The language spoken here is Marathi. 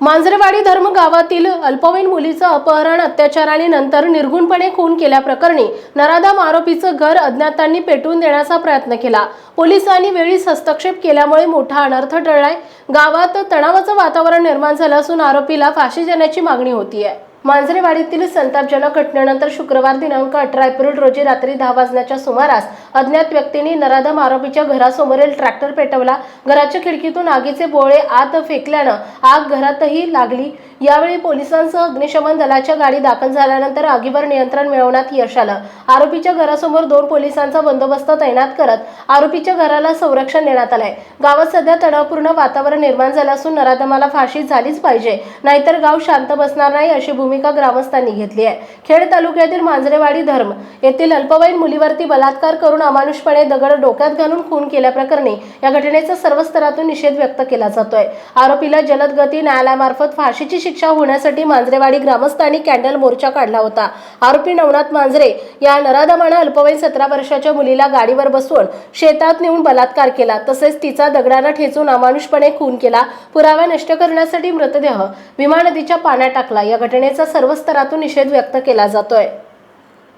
मांजरेवाडी धर्म गावातील अल्पवयीन मुलीचं अपहरण अत्याचार आणि नंतर निर्गुणपणे खून केल्याप्रकरणी नराधाम आरोपीचं घर अज्ञातांनी पेटवून देण्याचा प्रयत्न केला. पोलिसांनी वेळीच हस्तक्षेप केल्यामुळे मोठा अनर्थ टळलाय. गावात तणावाचं वातावरण निर्माण झालं असून आरोपीला फाशी देण्याची मागणी होती आहे मांजरेवाडीतील संतापजनक घटनेनंतर शुक्रवार दिनांक अठरा एप्रिल रोजी रात्री दहा वाजण्याच्या सुमारास अज्ञात व्यक्तींनी नराधम आरोपीच्या घरासमोरील ट्रॅक्टर पेटवला. घराच्या खिडकीतून आगीचे बोळे आत फेकल्यानं आग घरातही लागली. यावेळी पोलिसांसह अग्निशमन दलाच्या गाडी दाखल झाल्यानंतर आगीवर नियंत्रण मिळवण्यात यश आलं. आरोपीच्या घरासमोर दोन पोलिसांचा बंदोबस्त तैनात करत आरोपीच्या घराला संरक्षण देण्यात आलंय. गावात सध्या तणावपूर्ण वातावरण निर्माण झालं असून नराधमाला फाशी झालीच पाहिजे. नाहीतर गाव शांत बसणार नाही अशी भूमिका ग्रामस्थांनी घेतली आहे. खेड तालुक्यातील मांजरेवाडी धर्म येथील अल्पवयीन मुलीवरती बलात्कार करून अमानुषपणे दगड डोक्यात घालून खून केल्याप्रकरणी या घटनेचा सर्व स्तरातून निषेध व्यक्त केला जातोय. आरोपीला जलद गती न्यायालयामार्फत फाशीची शिक्षा होण्यासाठी मांजरेवाडी ग्रामस्थांनी कॅन्डल मोर्चा काढला होता. आरोपी नवनाथ मांजरे या नराधमानं अल्पवयीन सतरा वर्षाच्या मुलीला गाडीवर बसवून शेतात नेऊन बलात्कार केला. तसेच तिचा दगडानं ठेचून अमानुषपणे खून केला. पुरावा नष्ट करण्यासाठी मृतदेह भीमा नदीच्या पाण्यात टाकला. या घटनेचा सर्व स्तरातून निषेध व्यक्त केला जातोय.